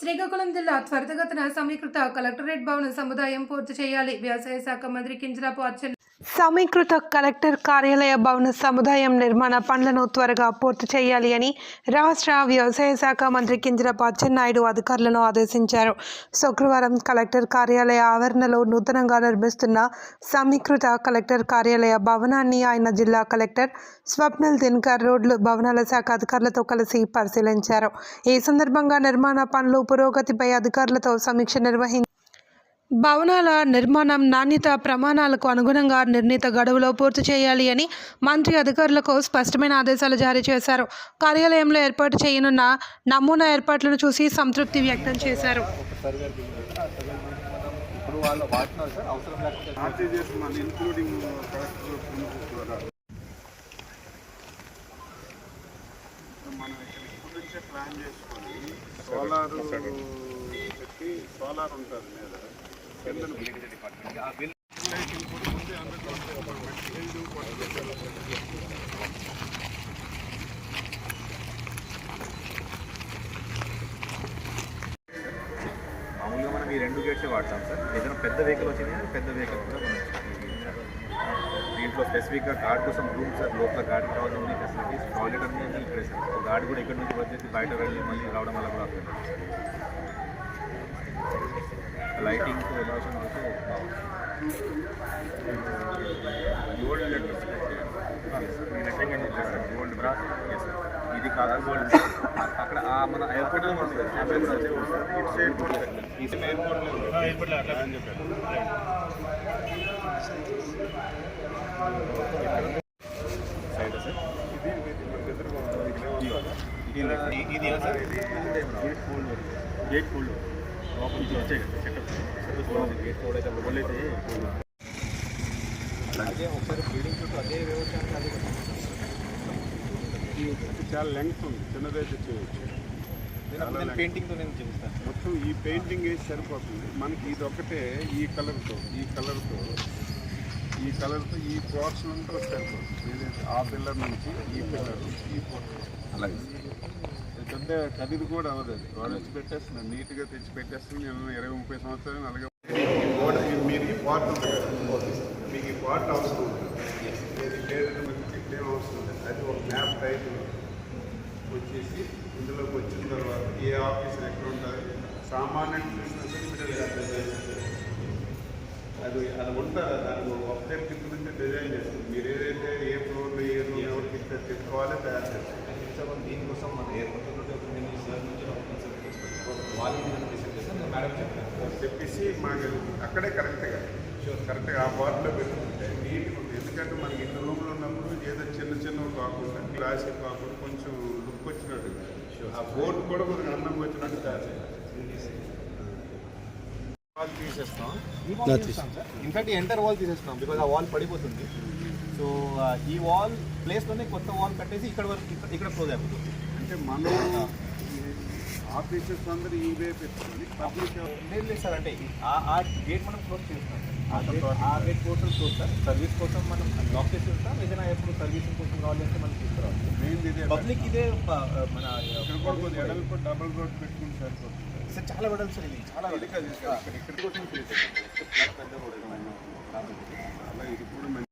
శ్రీకాకుళం జిల్లా త్వరితగతిన సమీకృత కలెక్టరేట్ భవన సముదాయం పూర్తి చేయాలి. వ్యవసాయ శాఖ మంత్రి కింజరాపు అచ్చెన్ సమీకృత కలెక్టర్ కార్యాలయ భవన సముదాయం నిర్మాణ పనులను త్వరగా పూర్తి చేయాలి అని రాష్ట్ర వ్యవసాయ శాఖ మంత్రి కింజరాపు అచ్చెన్నాయుడు అధికారులను ఆదేశించారు. శుక్రవారం కలెక్టర్ కార్యాలయ ఆవరణలో నూతనంగా నిర్మిస్తున్న సమీకృత కలెక్టర్ కార్యాలయ భవనాన్ని ఆయన జిల్లా కలెక్టర్ స్వప్నల్ దినకర్ రోడ్లు భవనాల శాఖ అధికారులతో కలిసి పరిశీలించారు. ఈ సందర్భంగా నిర్మాణ పనులు పురోగతిపై అధికారులతో సమీక్ష నిర్వహించారు. భవనాల నిర్మాణం నాణ్యత ప్రమాణాలకు అనుగుణంగా నిర్ణీత గడువులో పూర్తి చేయాలి అని మంత్రి అధికారులకు స్పష్టమైన ఆదేశాలు జారీ చేశారు. కార్యాలయంలో ఏర్పాటు చేయనున్న నమూనా ఏర్పాట్లను చూసి సంతృప్తి వ్యక్తం చేశారు. ప్లాన్ సోలార్ సోలార్ ఉంటుంది మీద మామూలుగా మనం ఈ రెండు గేట్స్ వాడతాం సార్. ఏదైనా పెద్ద వెహికల్ వచ్చింది పెద్ద వెహికల్ కూడా మనం దీంట్లో స్పెసిఫిక్గా గార్డ్ కోసం రూమ్ సార్ లోపల గార్డ్ కావాల్సిన ఫెసిలిటీస్ టాయిలెట్ అన్నీ ఇక్కడే సార్. గార్డ్ కూడా ఇక్కడ నుంచి వచ్చేసి బయట వెళ్ళి మళ్ళీ రావడం వల్ల కూడా lighting elevation also gold letters gold brass ఇది కాదు గోల్డ్ అక్కడ మన ఎయిర్పోర్ట్లో ఉంది. అంబులెన్స్ వచ్చే ఎయిర్పోర్ట్ ఎయిర్పోర్ట్లో అట్లా అని చెప్పారు. ఇది ఇది ఇది sir gate fold gate fold అదే ఒకసారి బిల్డింగ్ చుట్టూ అదే వ్యవస్థ అదే చాలా లెంగ్త్ ఉంది చిన్నదైతే చేయొచ్చు పెయింటింగ్తో నేను చూపిస్తాను మొత్తం ఈ పెయింటింగ్ వేసి సరిపోతుంది. మనకి ఇది ఒకటే ఈ కలర్తో ఈ కలర్తో ఈ కలర్తో ఈ పోర్షన్ అంతా సరిపోతుంది. ఆ పిల్లర్ నుంచి ఈ పిల్లర్ ఈ పోర్షన్ అలాగే. పెద్ద ఖరీదు కూడా అవ్వదు. అది వాడు వచ్చి పెట్టేస్తున్నాడు నీట్గా తెచ్చి పెట్టేస్తుంది నేను ఇరవై ముప్పై సంవత్సరాలు అలాగే మీరు ఈ పార్ట్ ఉంది మీకు పార్ట్ అవసరం ఉంటుంది మీకు అవసరం లేదు. అది ఒక మ్యాప్ టైప్ వచ్చేసి ఇందులోకి వచ్చిన తర్వాత ఏ ఆఫీస్ ఎక్కడ ఉంటుంది సామాన్య అది అది ఉంటారు దానికి ఒక వెబ్సైట్ కింద నుంచి డిజైన్ చేస్తుంది మీరు ఏదైతే ఏ ఫ్లోర్లో ఏ రూమ్ ఎవరికి ఇస్తే చెప్పుకోవాలి తయారు చేస్తారు. దీనికోసం మన ఏర్పడుతుంది సార్ నుంచి వాళ్ళు డిసైడ్ మేడం చెప్తాను చెప్పేసి మాకు అక్కడే కరెక్ట్గా కరెక్ట్గా ఆ బార్లో పెట్టుకుంటే నీట్గా ఉంటుంది. ఎందుకంటే మనకి ఇంటి రూమ్లో ఉన్నప్పుడు ఏదో చిన్న చిన్నవి కాకుండా క్లాసిక్ కాకుండా కొంచెం లుక్ వచ్చినట్టుగా ఆ బోర్డు కూడా కొంచెం అందంగా వచ్చినట్టు తయారు వాల్ తీసేస్తాం. ఇన్ఫాక్ట్ ఎంటర్ వాల్ తీసేస్తాం బికాజ్ ఆ వాల్ పడిపోతుంది. సో ఈ వాల్ ప్లేస్లోనే కొత్త వాల్ కట్టేసి ఇక్కడ వరకు ఇక్కడ- ఇక్కడ క్లోజ్ అయిపోతుంది. అంటే మనం ఆఫీసర్స్ అందరూ ఇవే పెట్టుకోండి పబ్లిక్ లేదు లేదు సార్ అంటే ఈ- ఆ గేట్ మనం క్లోజ్ చేస్తాం ఆ గేట్ క్లోజ్ సార్. సర్వీస్ కోసం మనం లాక్ చేసి ఉంటాం ఏదైనా ఎప్పుడు సర్వీసింగ్ కోసం కావాలి అంటే మనం తీసుకురావాలి మెయిన్ ఇదే పబ్లిక్ ఇదే మన ఎడల్పు డబుల్ రోడ్ పెట్టుకుని సరిపోతుంది సార్. చాలా వెడల్ సార్ ఇది చాలా. ఇక్కడ ఇక్కడ కోసం. పెద్ద రోడ్ అలా ఇది కూడా మంచి